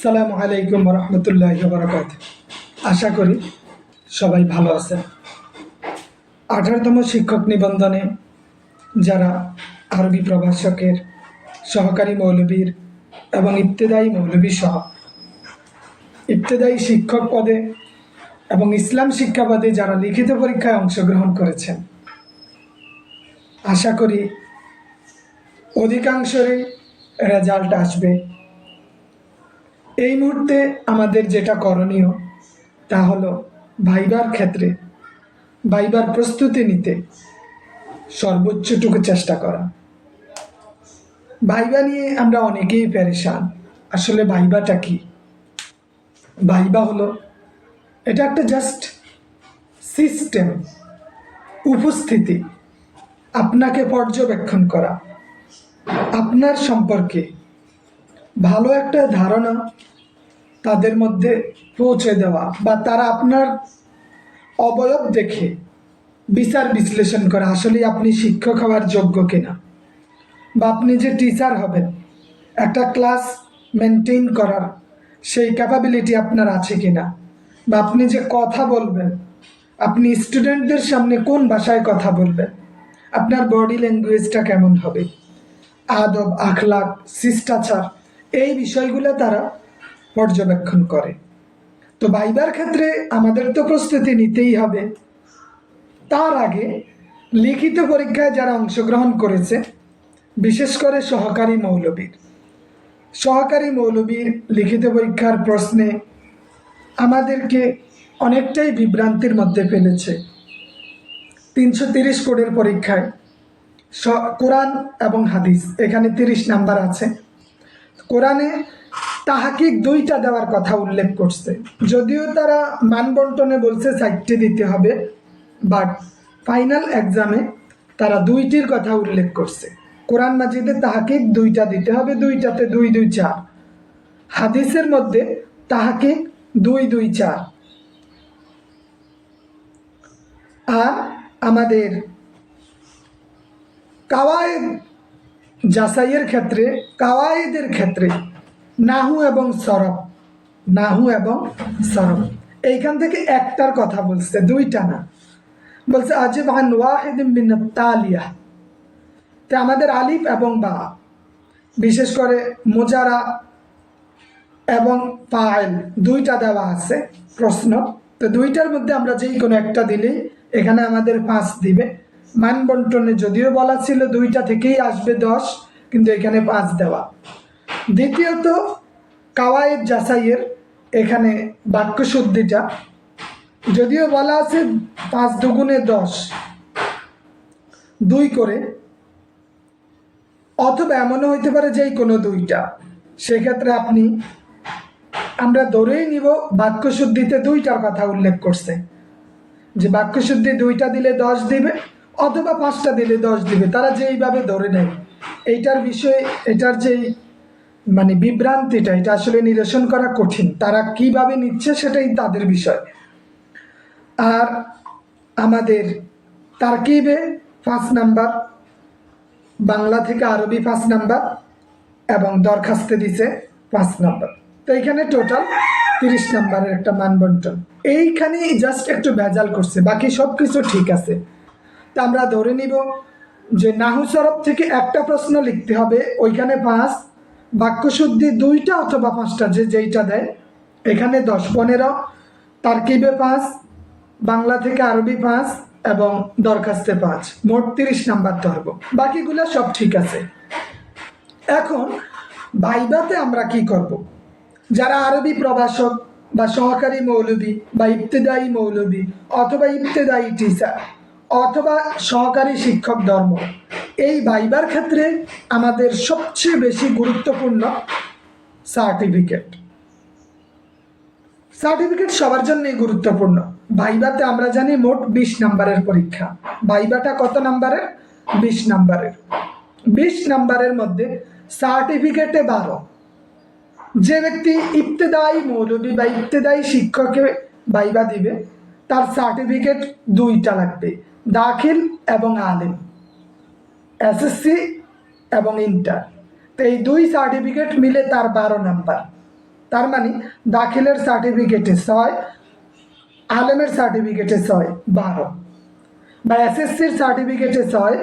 আসসালামু আলাইকুম রহমতুল্লাহ বরকাত। আশা করি সবাই ভালো আছেন। আঠারোতম শিক্ষক নিবন্ধনে যারা আরবি প্রভাষকের সহকারী মৌলবীর এবং ইবতেদায়ী মৌলবী সহ ইবতেদায়ী শিক্ষক পদে এবং ইসলাম শিক্ষা পদে যারা লিখিত পরীক্ষায় অংশগ্রহণ করেছেন, আশা করি অধিকাংশরই রেজাল্ট আসবে। এই মুহূর্তে আমাদের যেটা করণীয়, তা হলো ভাইবার ক্ষেত্রে ভাইবার প্রস্তুতি নিতে সর্বোচ্চটুকু চেষ্টা করা। ভাইবা নিয়ে আমরা অনেকেই প্যারেশান আসলে ভাইবাটা কি? ভাইবা হলো, এটা একটা জাস্ট সিস্টেম উপস্থিতি, আপনাকে পর্যবেক্ষণ করা। আপনার সম্পর্কে ভালো একটা ধারণা তাদের মধ্যে পৌঁছে দেওয়া বা তারা আপনার অবয়ব দেখে বিচার বিশ্লেষণ করা আসলে আপনি শিক্ষক হওয়ার যোগ্য কিনা? বা আপনি যে টিচার হবেন, একটা ক্লাস মেনটেন করার সেই ক্যাপাবিলিটি আপনার আছে কিনা? বা আপনি যে কথা বলবেন, আপনি স্টুডেন্টদের সামনে কোন ভাষায় কথা বলবেন? আপনার বডি ল্যাঙ্গুয়েজটা কেমন হবে? আদব আখলাক শিষ্টাচার, এই বিষয়গুলো তারা পর্যবেক্ষণ করে। তো ভাইবার ক্ষেত্রে আমাদের তো প্রস্তুতি নিতেই হবে। তার আগে লিখিত পরীক্ষায় যারা অংশগ্রহণ করেছে, বিশেষ করে সহকারী মৌলবীর সহকারী মৌলবীর লিখিত পরীক্ষার প্রশ্নে আমাদেরকে অনেকটাই বিভ্রান্তির মধ্যে ফেলেছে। তিনশো তিরিশ কোডের পরীক্ষায় কোরআন এবং হাদিস, এখানে তিরিশ নাম্বার আছে। কোরআনে তাহাকিক দুইটা দেওয়ার কথা উল্লেখ করছে। যদিও তারা মানবন্টনে বলছে চারটে দিতে হবে বাট ফাইনাল এক্সামে তারা দুইটির কথা উল্লেখ করছে। কোরআন মাজিদে তাহাকিক দুইটা দিতে হবে, দুইটাতে দুই দুই, চার। হাদিসের মধ্যে তাহাকিক দুই দুই, চার। আর আমাদের কাওয়ায়েদ জাসাইয়ের ক্ষেত্রে, কাওয়ায়েদের ক্ষেত্রে নাহু এবং সরব। নাহু এবং সরব। এইখান থেকে একটার কথা বলছে, দুইটা না। বলছে, আজিব মিন তালিয়া। তো আমাদের আলিফ এবং বা, বিশেষ করে মোজারা এবং পায়েল দুইটা দেওয়া আছে প্রশ্ন। তো দুইটার মধ্যে আমরা যেই কোনো একটা দিলেই এখানে আমাদের পাঁচ দিবে। মান বন্টনে যদিও বলা ছিল দুইটা থেকেই আসবে দশ, কিন্তু এখানে পাঁচ দেওয়া। দ্বিতীয়ত কাওয়ায়েদ জাসাইয়ের এখানে বাক্যশুদ্ধিটা, যদিও বলা আছে পাঁচ দুগুণে দশ, দুই করে, অথবা এমনও হইতে পারে যে কোনো দুইটা। সেক্ষেত্রে আপনি, আমরা ধরেই নিব বাক্যশুদ্ধিতে দুইটার কথা উল্লেখ করছে। যে বাক্যশুদ্ধি দুইটা দিলে দশ দিবে, অথবা পাঁচটা দিলে দশ দিবে, তারা যেইভাবে ধরে নেয়। এইটার বিষয়ে, এটার যেই মানে বিভ্রান্তিটা, এটা আসলে নিরসন করা কঠিন। তারা কীভাবে নিচ্ছে সেটাই তাদের বিষয়। আর আমাদের তারকিবে পাঁচ নাম্বার, বাংলা থেকে আরবি পাঁচ নাম্বার এবং দরখাস্তে দিছে পাঁচ নাম্বার। তো এইখানে টোটাল তিরিশ নাম্বারের একটা মানবন্টন। এইখানেই জাস্ট একটু ভেজাল করছে, বাকি সব কিছু ঠিক আছে। তা আমরা ধরে নিব যে নাহু সরব থেকে একটা প্রশ্ন লিখতে হবে, ওইখানে পাঁচ বাক্যশুদ্ধি দুইটা অথবা পাঁচটা যে যেইটা দেয়, এখানে দশ পনেরো তারকিবে পাঁচ, বাংলা থেকে আরবি পাঁচ এবং দরখাস্তে পাঁচ। মোট তিরিশ নাম্বার ধরব। বাকিগুলো সব ঠিক আছে। এখন ভাইবাতে আমরা কি করব? যারা আরবি প্রভাষক বা সহকারী মৌলবী বা ইবতেদায়ী মৌলবী অথবা ইবতেদায়ী টিচার অথবা সহকারী শিক্ষক ধর্ম। এই ভাইবার ক্ষেত্রে আমাদের সবচেয়ে বেশি গুরুত্বপূর্ণ সার্টিফিকেট সার্টিফিকেট সবার জন্যই গুরুত্বপূর্ণ। ভাইবাতে আমরা জানি মোট বিশ নাম্বারের পরীক্ষা। ভাইবাটা কত নাম্বারের? বিশ নাম্বারের। বিশ নাম্বারের মধ্যে সার্টিফিকেটে বারো। যে ব্যক্তি ইবতেদায়ী মৌলবী বা ইবতেদায়ী শিক্ষকে ভাইবা দিবে, তার সার্টিফিকেট দুইটা লাগবে। দাখিল এবং আলিম এসএসসি এবং ইন্টার। তো এই দুই সার্টিফিকেট মিলে তার বারো নাম্বার তার মানে দাখিলের সার্টিফিকেটে ছয়, আলেমের সার্টিফিকেটে ছয়, বারো। বা এসএসসির সার্টিফিকেটে ছয়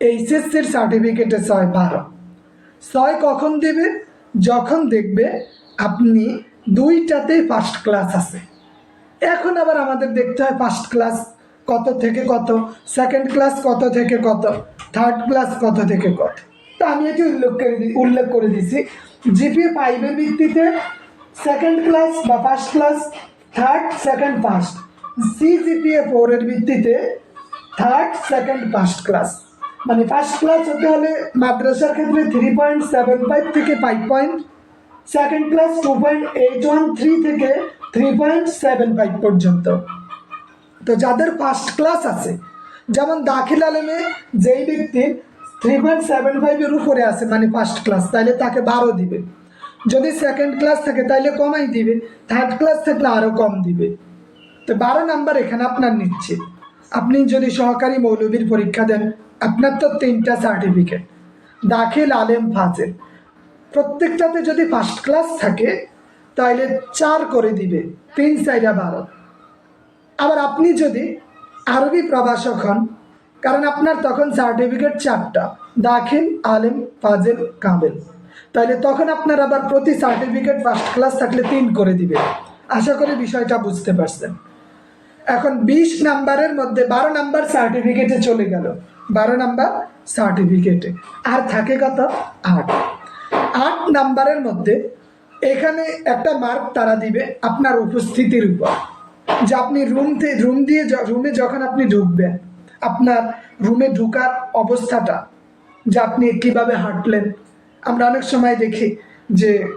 এইচএসসির সার্টিফিকেটে ছয়, বারো। ছয় কখন দেবে? যখন দেখবে আপনি দুইটাতেই ফার্স্ট ক্লাস আছে। এখন আবার আমাদের দেখতে হয় ফার্স্ট ক্লাস কত থেকে কত? সেকেন্ড ক্লাস কত থেকে কত? থার্ড ক্লাস কত থেকে কত? তা আমি এটি উল্লেখ করে দিই উল্লেখ করে দিছি। জিপি ফাইভের ভিত্তিতে সেকেন্ড ক্লাস বা first class third second first C GPA ফোরের ভিত্তিতে থার্ড সেকেন্ড ফার্স্ট ক্লাস মানে ফার্স্ট ক্লাস হতে হলে মাদ্রাসার ক্ষেত্রে থ্রি পয়েন্ট সেভেন ফাইভ থেকে five point second class two point eight one three থেকে থ্রি পয়েন্ট সেভেন ফাইভ পর্যন্ত। তো যাদের ফার্স্ট ক্লাস আছে, যেমন দাখিল আলমে যেই ব্যক্তির থ্রি পয়েন্ট সেভেন ফাইভের উপরে আছে মানে ফার্স্ট ক্লাস তাহলে তাকে বারো দিবে। যদি সেকেন্ড ক্লাস থাকে তাহলে কমাই দিবে। থার্ড ক্লাস থাকলে আরও কম দিবে। তো বারো নাম্বার এখানে আপনার নিচ্ছে। আপনি যদি সহকারী মৌলবীর পরীক্ষা দেন, আপনার তো তিনটা সার্টিফিকেট দাখিল আলেম ফাজেল। প্রত্যেকটাতে যদি ফার্স্ট ক্লাস থাকে তাহলে চার করে দিবে। তিন চাইরা বারো। আবার আপনি যদি আরবি প্রভাষক হন, কারণ আপনার তখন সার্টিফিকেট চারটা, দাখিল, আলেম, ফাজেল কাবেল তাহলে তখন আপনার আবার প্রতি সার্টিফিকেট ফার্স্ট ক্লাস থাকলে তিন করে দিবে। আশা করি বিষয়টা বুঝতে পারছেন। এখন বিশ নাম্বারের মধ্যে বারো নাম্বার সার্টিফিকেটে চলে গেল। বারো নাম্বার সার্টিফিকেটে আর থাকে কত? আট। আট নাম্বারের মধ্যে এখানে একটা মার্ক তারা দিবে আপনার উপস্থিতির উপর। যে আপনি রুম থেকে রুম দিয়ে রুমে যখন আপনি ঢুকবেন, আপনার রুমে ঢুকার অবস্থাটা, যে আপনি কীভাবে হাঁটলেন। আমরা অনেক সময় দেখি যে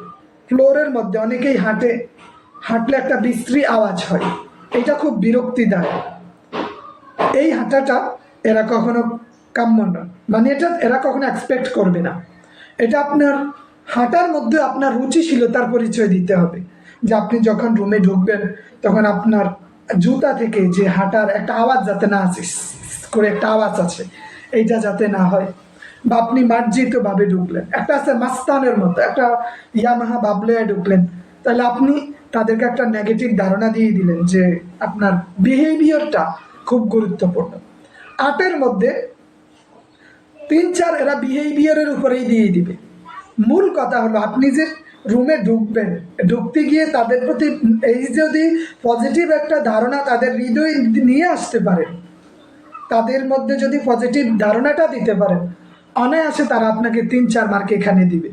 ফ্লোরের মধ্যে অনেকেই হাঁটে, হাঁটলে একটা বিশ্রী আওয়াজ হয়। এটা খুব বিরক্তিদায়ক। এই হাঁটাটা এরা কখনো কাম্য নয়। মানে এটা, এরা কখনো এক্সপেক্ট করবে না। এটা আপনার হাঁটার মধ্যে আপনার রুচিশীলতার পরিচয় দিতে হবে। যে আপনি যখন রুমে ঢুকবেন, তখন আপনার জুতা থেকে যে হাঁটার একটা আওয়াজ যাতে না আসে, করে একটা আওয়াজ আছে, এইটা যাতে না হয়। বা আপনি মার্জিতভাবে ঢুকলেন। একটা আছে মাস্তানের মতো, একটা ইয়ামাহা বাবলয়ে ঢুকলেন। তাহলে আপনি তাদেরকে একটা নেগেটিভ ধারণা দিয়ে দিলেন যে আপনার বিহেভিয়ারটা খুব গুরুত্বপূর্ণ। আটের মধ্যে তিন চার এরা বিহেভিয়ারের উপরেই দিয়ে দিবে। মূল কথা হলো আপনি যে রুমে ঢুকবেন। ঢুকতে গিয়ে তাদের প্রতি এই যদি পজিটিভ একটা ধারণা তাদের হৃদয় নিয়ে আসতে পারেন তাদের মধ্যে যদি পজিটিভ ধারণাটা দিতে পারেন অনায়াসে তারা আপনাকে তিন, চার মার্ক এখানে দিবে।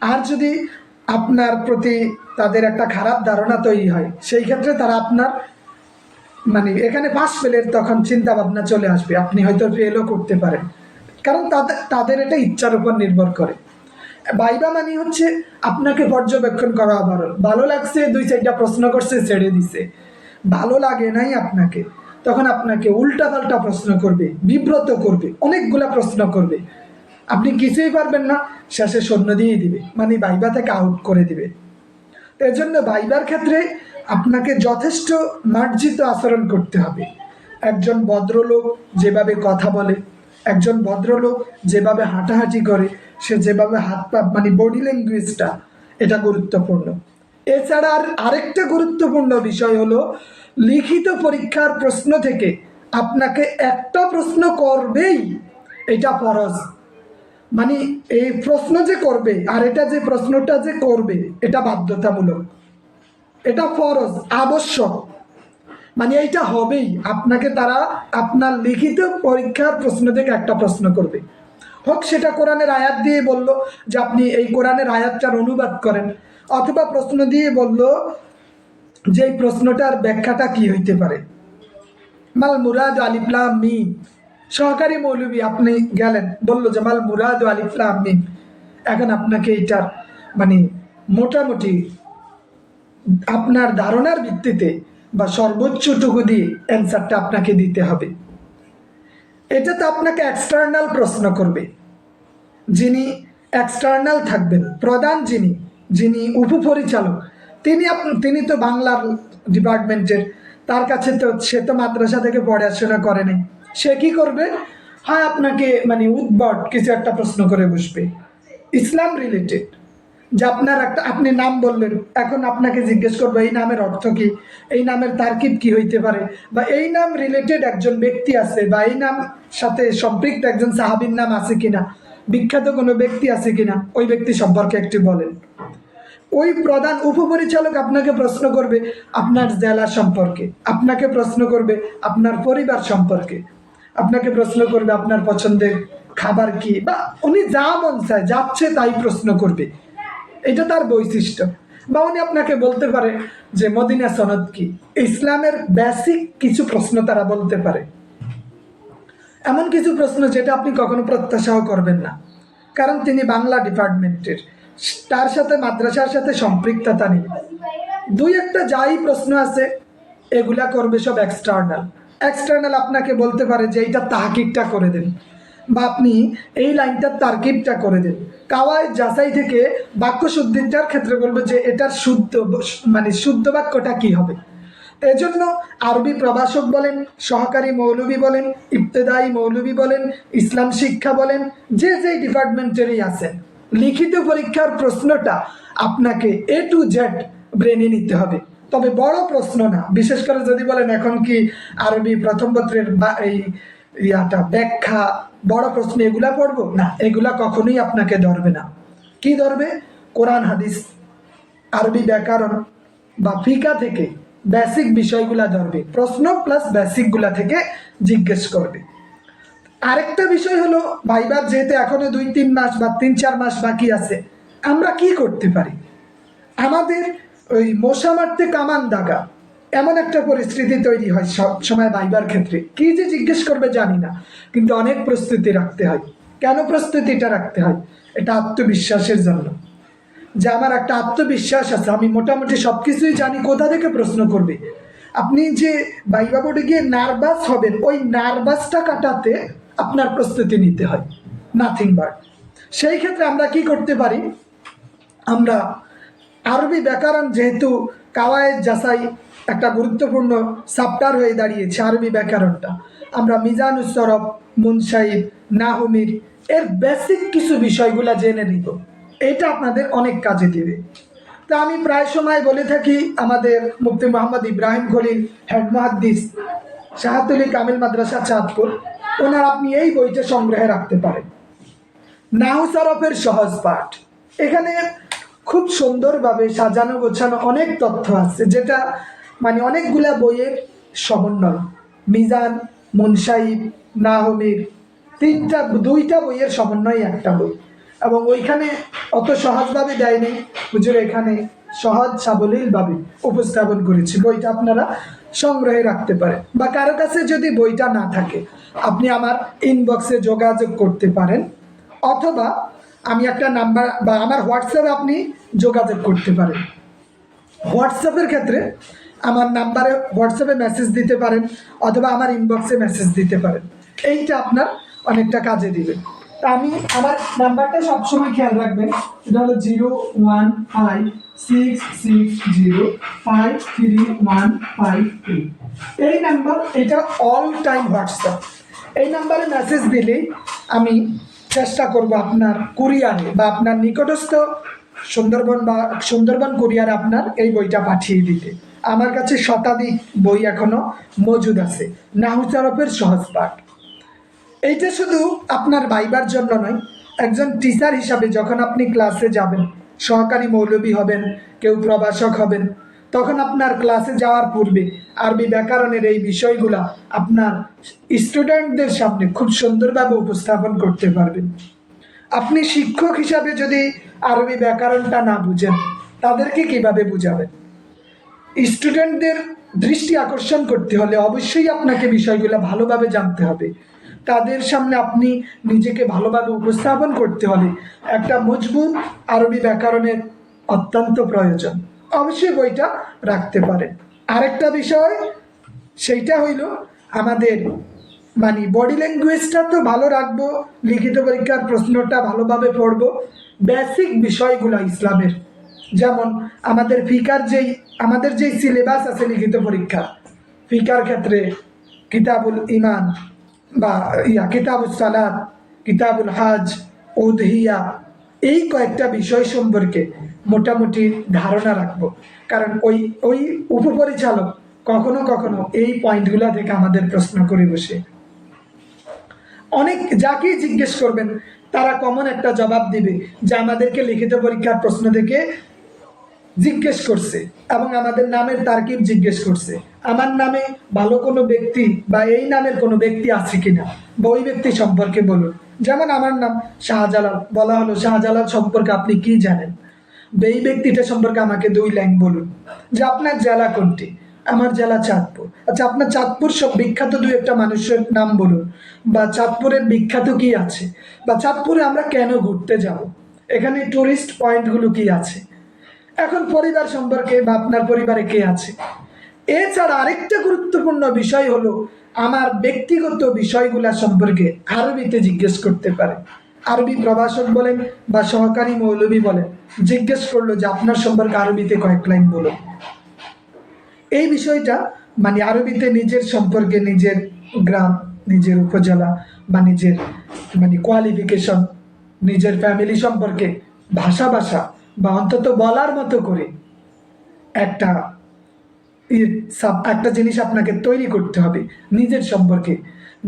আর যদি আপনার প্রতি তাদের একটা খারাপ ধারণা তৈরি হয়, সেই ক্ষেত্রে তারা আপনার মানে এখানে পাস ফেলের তখন চিন্তা ভাবনা চলে আসবে। আপনি হয়তো ফেলও করতে পারেন। কারণ তাদের তাদের এটা ইচ্ছার উপর নির্ভর করে। বাইবা মানে হচ্ছে আপনাকে পর্যবেক্ষণ করা আবরণ ভালো লাগছে, দুই চারটা প্রশ্ন করছে, ছেড়ে দিছে। ভালো লাগে নাই আপনাকে। তখন আপনাকে উল্টা পাল্টা প্রশ্ন করবে, বিব্রত করবে, অনেকগুলা প্রশ্ন করবে। আপনি কিছুই পারবেন না, শেষে সৈন্য দিয়ে দিবে। মানে বাইবা থেকে আউট করে দিবে। এর জন্য বাইবার ক্ষেত্রে আপনাকে যথেষ্ট মার্জিত আচরণ করতে হবে। একজন ভদ্রলোক যেভাবে কথা বলে একজন ভদ্রলোক যেভাবে হাঁটাহাঁটি করে, সে যেভাবে হাত পা মানে বডি ল্যাঙ্গুয়েজটা এটা গুরুত্বপূর্ণ। এছাড়া আর আরেকটা গুরুত্বপূর্ণ বিষয় হলো, লিখিত পরীক্ষার প্রশ্ন থেকে আপনাকে একটা প্রশ্ন করবেই, এটা ফরজ। মানে এই প্রশ্ন যে করবে আর এটা যে প্রশ্নটা যে করবে, এটা বাধ্যতামূলক। এটা ফরজ, আবশ্যক। মানে এইটা হবেই। আপনাকে তারা আপনার লিখিত পরীক্ষার প্রশ্ন থেকে একটা প্রশ্ন করবে। হোক, সেটা কোরআনের আয়াত দিয়ে বলল যে আপনি এই কোরআনের আয়াতটার অনুবাদ করেন। অথবা প্রশ্ন দিয়ে বলল যে এই প্রশ্নটার ব্যাখ্যাটা কি হইতে পারে। মাল মুরাদ আলিফলাম মিম। সহকারী মৌলবী আপনি গেলেন, বলল যে মাল মুরাদ আলিফলাম মিম। এখন আপনাকে এইটার মানে মোটামুটি আপনার ধারণার ভিত্তিতে বা সর্বোচ্চটুকু দিয়ে অ্যান্সারটা আপনাকে দিতে হবে। এটা তো আপনাকে এক্সটার্নাল প্রশ্ন করবে। যিনি এক্সটার্নাল থাকবেন, প্রধান যিনি যিনি উপপরিচালক, তিনি তিনি তো বাংলার ডিপার্টমেন্টের, তার কাছে তো সে তো মাদ্রাসা থেকে পড়াশোনা করে সে কি করবে? হয়, আপনাকে মানে উদ্ভট কিছু একটা প্রশ্ন করে বসবে। ইসলাম রিলেটেড যে আপনার একটা, আপনি নাম বললেন, এখন আপনাকে জিজ্ঞেস করব, এই নামের অর্থ কি? এই নামের তার্কিব কি হইতে পারে? বা এই নাম রিলেটেড একজন ব্যক্তি আছে, বা এই নাম সাথে সম্পৃক্ত একজন সাহাবির নাম আছে কিনা? বিখ্যাত কোনো ব্যক্তি আছে কিনা? ওই ব্যক্তি সম্পর্কে একটু বলেন। ওই প্রধান উপপরিচালক আপনাকে প্রশ্ন করবে, আপনার জেলা সম্পর্কে। আপনাকে প্রশ্ন করবে, আপনার পরিবার সম্পর্কে। আপনাকে প্রশ্ন করবে, আপনার পছন্দের খাবার কি? বা উনি যা মন চায়, যাচ্ছে তাই প্রশ্ন করবে। এটা তার বৈশিষ্ট্য। বা উনি আপনাকে বলতে পারে যে, মদিনা সনদ কি? ইসলামের বেসিক কিছু প্রশ্ন তারা বলতে পারে। এমন কিছু প্রশ্ন যেটা আপনি কখনো প্রত্যাশাও করবেন না। কারণ তিনি বাংলা ডিপার্টমেন্টের। তার সাথে মাদ্রাসার সাথে সম্পৃক্ততা নেই। দুই একটা যাই প্রশ্ন আছে, এগুলা করবে সব এক্সটার্নাল এক্সটার্নাল আপনাকে বলতে পারে যে, এইটা তাহাকিকটা করে দেন। বা আপনি এই লাইনটার তার্কিবটা করে দেন। কাওয়ায় যাচাই থেকে বাক্য শুদ্ধিটার ক্ষেত্রে বলবে যে এটার শুদ্ধ মানে শুদ্ধ বাক্যটা কি হবে? এজন্য আরবি প্রভাষক বলেন, সহকারী মৌলবী বলেন, ইবতেদায়ী মৌলবী বলেন, ইসলাম শিক্ষা বলেন, যে যে ডিপার্টমেন্টেরই আছেন লিখিত পরীক্ষার প্রশ্নটা আপনাকে এ টু জেড ব্রেনে নিতে হবে। তবে বড় প্রশ্ন না, বিশেষ করে যদি বলেন এখন কি আরবি প্রথম পত্রের বা এই ইয়াটা ব্যাখ্যা বড় প্রশ্ন, এগুলা পড়ব না, এগুলা কখনোই আপনাকে ধরবে না। কি ধরবে? কোরআন, হাদিস, আরবি ব্যাকরণ বা ফিকা থেকে বেসিক বিষয়গুলা ধরবে। প্রশ্ন প্লাস বেসিকগুলা থেকে জিজ্ঞেস করবে। আরেকটা বিষয় হলো, ভাইবার যেহেতু এখনও দুই, তিন মাস বা তিন, চার মাস বাকি আছে, আমরা কি করতে পারি? আমাদের ওই মশা মারতে কামান দাগা। এমন একটা পরিস্থিতি তৈরি হয় সব সময় ভাইবার ক্ষেত্রে। কি যে জিজ্ঞেস করবে জানি না, কিন্তু অনেক প্রস্তুতি রাখতে হয়। কেন প্রস্তুতিটা রাখতে হয়? এটা আত্মবিশ্বাসের জন্য। যে আমার একটা আত্মবিশ্বাস আছে, আমি মোটামুটি সব কিছুই জানি, কোথা থেকে প্রশ্ন করবে? আপনি যে বাইবা বোর্ডে গিয়ে নার্ভাস হবেন, ওই নার্ভাসটা কাটাতে আপনার প্রস্তুতি নিতে হয়। নাথিং বাট সেই ক্ষেত্রে আমরা কি করতে পারি? আমরা আরবি ব্যাকরণ যেহেতু কাওয়ায়েদ, জাসাই একটা গুরুত্বপূর্ণ সাপ্টার হয়ে দাঁড়িয়েছে আরবি ব্যাকরণটা। আমরা মিজানুস সরব মুনসাইব নাহমির এর বেসিক কিছু বিষয়গুলা জেনে নিব। এটা আপনাদের অনেক কাজে দেবে। তা আমি প্রায় সময় বলে থাকি আমাদের মুফতি মোহাম্মদ ইব্রাহিম খলিল, হেড মহাদ্দিস, শাহাতুলি কামিল মাদ্রাসা, চাঁদপুর। ওনার আপনি এই বইটা সংগ্রহে রাখতে পারেন। নাহুসারফের সহজ পাঠ। এখানে খুব সুন্দরভাবে সাজানো গোছানো অনেক তথ্য আছে, যেটা মানে অনেকগুলা বইয়ের সমন্বয়। মিজান মুনসাইব নাহমির, তিনটা, দুইটা বইয়ের সমন্বয় একটা বই। এবং ওইখানে অত সহজভাবে দেয়নি। হুজুর এখানে সহজ সাবলীলভাবে উপস্থাপন করেছি। বইটা আপনারা সংগ্রহে রাখতে পারেন। বা কারও কাছে যদি বইটা না থাকে, আপনি আমার ইনবক্সে যোগাযোগ করতে পারেন। অথবা আমি একটা নাম্বার বা আমার হোয়াটসঅ্যাপে আপনি যোগাযোগ করতে পারেন। হোয়াটসঅ্যাপের ক্ষেত্রে আমার নাম্বারে হোয়াটসঅ্যাপে মেসেজ দিতে পারেন অথবা আমার ইনবক্সে মেসেজ দিতে পারেন। এইটা আপনার অনেকটা কাজে দিবে। তা আমি আমার নাম্বারটা সবসময় খেয়াল রাখবেন। এটা হলো zero one five six six zero five three one five three এই নাম্বার, এটা অল টাইম হোয়াটসঅ্যাপ এই নাম্বারে মেসেজ দিলেই আমি চেষ্টা করব আপনার কুরিয়ারে বা আপনার নিকটস্থ সুন্দরবন বা সুন্দরবন কুরিয়ারে আপনার এই বইটা পাঠিয়ে দিতে। আমার কাছে শতাধিক বই এখনও মজুদ আছে। নাহুচারফের সহজ পাঠ। এইটা শুধু আপনার ভাইবার জন্য নয়, একজন টিচার হিসাবে যখন আপনি ক্লাসে যাবেন, সহকারী মৌলবী হবেন, কেউ প্রভাষক হবেন, তখন আপনার ক্লাসে যাওয়ার পূর্বে আরবি ব্যাকরণের এই বিষয়গুলো আপনার স্টুডেন্টদের সামনে খুব সুন্দরভাবে উপস্থাপন করতে পারবেন। আপনি শিক্ষক হিসাবে যদি আরবি ব্যাকরণটা না বুঝেন, তাদেরকে কীভাবে বুঝাবেন? স্টুডেন্টদের দৃষ্টি আকর্ষণ করতে হলে অবশ্যই আপনাকে বিষয়গুলো ভালোভাবে জানতে হবে। তাদের সামনে আপনি নিজেকে ভালোভাবে উপস্থাপন করতে হলে একটা মজবুত আরবি ব্যাকরণের অত্যন্ত প্রয়োজন। অবশ্যই বইটা রাখতে পারেন। আরেকটা বিষয়, সেইটা হইল আমাদের মানে বডি ল্যাঙ্গুয়েজটা তো ভালো রাখব, লিখিত পরীক্ষার প্রশ্নটা ভালোভাবে পড়ব বেসিক বিষয়গুলো ইসলামের। যেমন আমাদের ফিকার যেই, আমাদের যেই সিলেবাস আছে লিখিত পরীক্ষা, ফিকার ক্ষেত্রে কিতাবুল ইমান বা ইয়া কিতাবুল সালাদ কিতাবুল হাজ, উদহিয়া, এই কয়েকটা বিষয় সম্পর্কে মোটামুটি ধারণা রাখব। কারণ ওই ওই উপপরিচালক কখনো কখনো এই পয়েন্টগুলো থেকে আমাদের প্রশ্ন করে বসে। অনেক যাকেই জিজ্ঞেস করবেন, তারা কমন একটা জবাব দিবে যা আমাদেরকে লিখিত পরীক্ষার প্রশ্ন থেকে জিজ্ঞেস করছে এবং আমাদের নামের তারকিব জিজ্ঞেস করছে। আমার নামে ভালো কোনো ব্যক্তি বা এই নামের কোনো ব্যক্তি আছে কিনা? বা ওই ব্যক্তি সম্পর্কে বলুন। যেমন আমার নাম শাহজালাল। বলা হলো, শাহজালাল সম্পর্কে আপনি কি জানেন? এই ব্যক্তিটা সম্পর্কে আমাকে দুই লাইন বলুন। যে আপনার জেলা কোনটি? আমার জেলা চাঁদপুর। আচ্ছা আপনার চাঁদপুর সব বিখ্যাত দুই একটা মানুষের নাম বলুন। বা চাঁদপুরের বিখ্যাত কি আছে? বা চাঁদপুরে আমরা কেন ঘুরতে যাব? এখানে টুরিস্ট পয়েন্টগুলো কি আছে? এখন পরিবার সম্পর্কে বা আপনার পরিবারে কে আছে? এছাড়া আরেকটা গুরুত্বপূর্ণ বিষয় হলো আমার ব্যক্তিগত বিষয়গুলা সম্পর্কে আরবিতে জিজ্ঞেস করতে পারে। আরবি প্রভাষক বলেন বা সহকারী মৌলবী বলেন, জিজ্ঞেস করল যে আপনার সম্পর্কে আরবিতে কয়েক লাইন বলুন। এই বিষয়টা মানে আরবিতে নিজের সম্পর্কে নিজের গ্রাম, নিজের উপজেলা বা নিজের মানে কোয়ালিফিকেশন নিজের ফ্যামিলি সম্পর্কে ভাষা ভাষা বা অন্তত বলার মতো করে একটা একটা জিনিস আপনাকে তৈরি করতে হবে নিজের সম্পর্কে,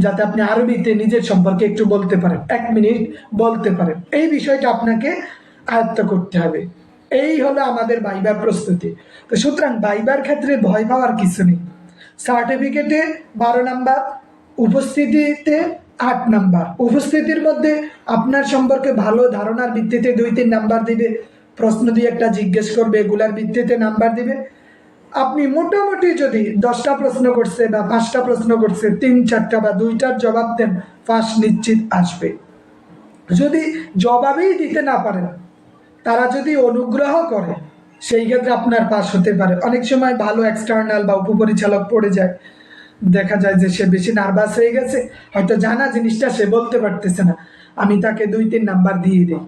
যাতে আপনি আরবিতে নিজের সম্পর্কে একটু বলতে পারেন, এক মিনিট বলতে পারেন। এই বিষয়টা আপনাকে আয়ত্ত করতে হবে। এই হলো আমাদের বাইবার প্রস্তুতি। তো সুতরাং বাইবার ক্ষেত্রে ভয় পাওয়ার কিছু নেই। সার্টিফিকেটে বারো নাম্বার, উপস্থিতিতে আট নাম্বার। উপস্থিতির মধ্যে আপনার সম্পর্কে ভালো ধারণার ভিত্তিতে দুই, তিন নাম্বার দিবে। প্রশ্ন দিয়ে একটা জিজ্ঞেস করবে, এগুলার ভিত্তিতে নাম্বার দিবে। আপনি মোটামুটি যদি দশটা প্রশ্ন করছে বা পাঁচটা প্রশ্ন করছে, তিন, চারটা বা দুইটার জবাব দেন ফার্স্ট নিশ্চিত আসবে। যদি জবাবেই দিতে না পারেন তারা যদি অনুগ্রহ করে, সেই ক্ষেত্রে আপনার পাস হতে পারে। অনেক সময় ভালো এক্সটার্নাল বা উপপরিচালক পড়ে যায়। দেখা যায় যে সে বেশি নার্ভাস হয়ে গেছে, হয়তো জানা জিনিসটা সে বলতে পারতেছে না। আমি তাকে দুই, তিন নাম্বার দিয়ে দিই।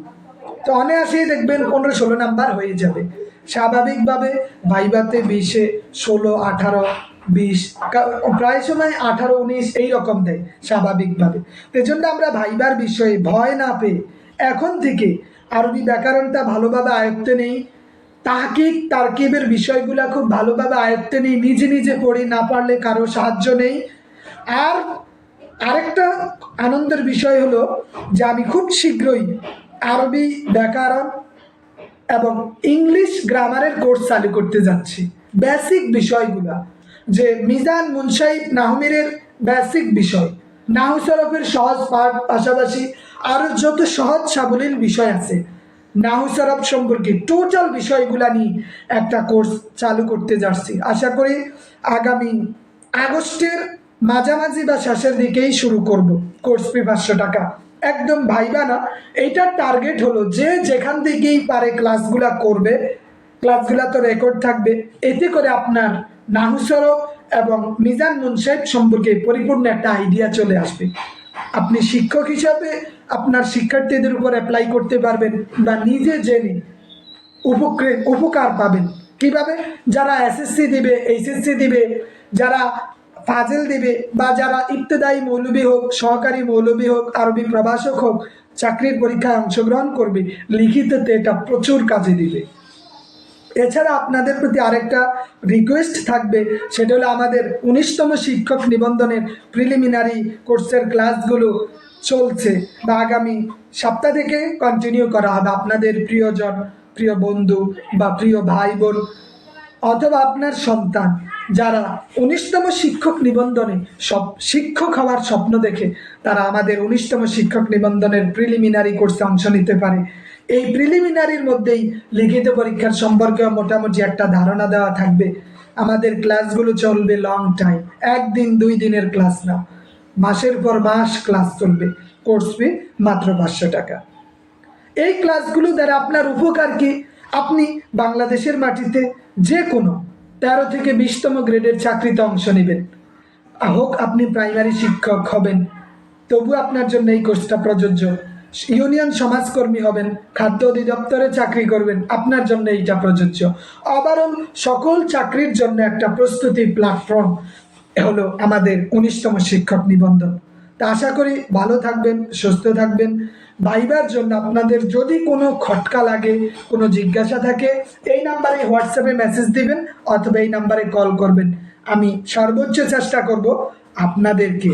তো অনায়াসেই দেখবেন পনেরো ষোলো নাম্বার হয়ে যাবে। স্বাভাবিকভাবে ভাইবাতে বিশে ষোলো, আঠারো, বিশ প্রায় সময় আঠারো, উনিশ এই রকম দেয় স্বাভাবিকভাবে। তো জন্য আমরা ভাইবার বিষয়ে ভয় না পেয়ে এখন থেকে আরবি ব্যাকরণটা ভালোভাবে আয়ত্তে নেই তাহকিক তারকিবের বিষয়গুলো খুব ভালোভাবে আয়ত্তে নেই, নিজে নিজে পড়ি, না পারলে কারও সাহায্য নেই। আর আরেকটা আনন্দের বিষয় হলো যে আমি খুব শীঘ্রই আরবি ব্যাকরণ এবং ইংলিশ গ্রামারের কোর্স চালু করতে যাচ্ছি। বেসিক বিষয়গুলো, যে মিজান মুনসাইব নাহমিরের বেসিক বিষয়। নাহু সরফের সহজ পাঠ পাশাপাশি আরও যত সহজ সাবলীল বিষয় আছে, নাহু সরফ সম্পর্কে টোটাল বিষয়গুলা নিয়ে একটা কোর্স চালু করতে যাচ্ছি। আশা করি আগামী আগস্টের মাঝামাঝি বা শেষের দিকেই শুরু করব কোর্স ফি পাঁচশো টাকা। একদম ভাইবা না। এইটার টার্গেট হলো যে যেখান থেকেই পারে ক্লাসগুলা করবে ক্লাসগুলা তো রেকর্ড থাকবে, এতে করে আপনার নাহুসরফ এবং মিজান মুনসাইব সম্পর্কে পরিপূর্ণ একটা আইডিয়া চলে আসবে। আপনি শিক্ষক হিসাবে আপনার শিক্ষার্থীদের উপর অ্যাপ্লাই করতে পারবেন বা নিজে জেনে উপকার পাবেন। কীভাবে? যারা এসএসসি দিবে এইচএসসি দিবে, যারা ফাজেল দিবে বা যারা ইবতদায়ী মৌলবী হোক, সহকারী মৌলবী হোক, আরবি প্রভাষক হোক, চাকরির পরীক্ষায় অংশগ্রহণ করবে লিখিততে এটা প্রচুর কাজে দিবে। এছাড়া আপনাদের প্রতি আরেকটা রিকোয়েস্ট থাকবে, সেটা হলো আমাদের উনিশতম শিক্ষক নিবন্ধনের প্রিলিমিনারি কোর্সের ক্লাসগুলো চলছে বা আগামী সপ্তাহ থেকে কন্টিনিউ করা হবে। আপনাদের প্রিয়জন, প্রিয় বন্ধু বা প্রিয় ভাই বোন অথবা আপনার সন্তান যারা উনিশতম শিক্ষক নিবন্ধনে সব শিক্ষক হওয়ার স্বপ্ন দেখে, তারা আমাদের উনিশতম শিক্ষক নিবন্ধনের প্রিলিমিনারি কোর্সে অংশ নিতে পারে। এই প্রিলিমিনারির মধ্যেই লিখিত পরীক্ষার সম্পর্কে মোটামুটি একটা ধারণা দেওয়া থাকবে। আমাদের ক্লাসগুলো চলবে লং টাইম একদিন দুই দিনের ক্লাস না, মাসের পর মাস ক্লাস চলবে কোর্স ফি মাত্র পাঁচশো টাকা। এই ক্লাসগুলো দ্বারা আপনার উপকার কি? আপনি বাংলাদেশের মাটিতে যে কোনো তেরো থেকে বিশতম গ্রেডের চাকরিতে অংশ নেবেন। হোক, আপনি প্রাইমারি শিক্ষক হবেন। তবু আপনার জন্য এই কোর্সটা প্রযোজ্য। ইউনিয়ন সমাজকর্মী হবেন, খাদ্য অধিদপ্তরে চাকরি করবেন, আপনার জন্য এইটা প্রযোজ্য। আবারও সকল চাকরির জন্য একটা প্রস্তুতি প্ল্যাটফর্ম হলো আমাদের উনিশতম শিক্ষক নিবন্ধন। তা আশা করি ভালো থাকবেন, সুস্থ থাকবেন। ভাইবার জন্য আপনাদের যদি কোনো খটকা লাগে, কোনো জিজ্ঞাসা থাকে, এই নাম্বারে হোয়াটসঅ্যাপে মেসেজ দিবেন অথবা এই নাম্বারে কল করবেন। আমি সর্বোচ্চ চেষ্টা করব আপনাদেরকে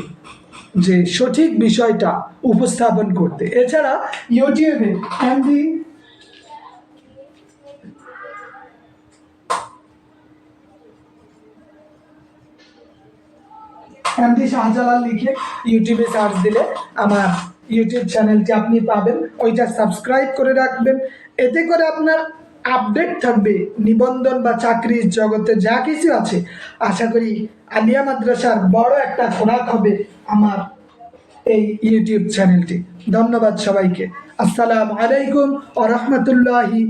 যে সঠিক বিষয়টা উপস্থাপন করতে। এছাড়া ইউটিউবে এমডি এমডি শাহজালাল লিখে ইউটিউবে সার্চ দিলে আমার ইউটিউব চ্যানেলটি আপনি পাবেন। ওইটা সাবস্ক্রাইব করে রাখবেন। এতে করে আপনার আপডেট থাকবে। নিবন্ধন বা চাকরির জগতে যা কিছু আছে। আশা করি আলিয়া মাদ্রাসার বড় একটা খোরাক হবে আমার এই ইউটিউব চ্যানেলটি ধন্যবাদ সবাইকে। আসসালামু আলাইকুম ও রহমতুল্লাহি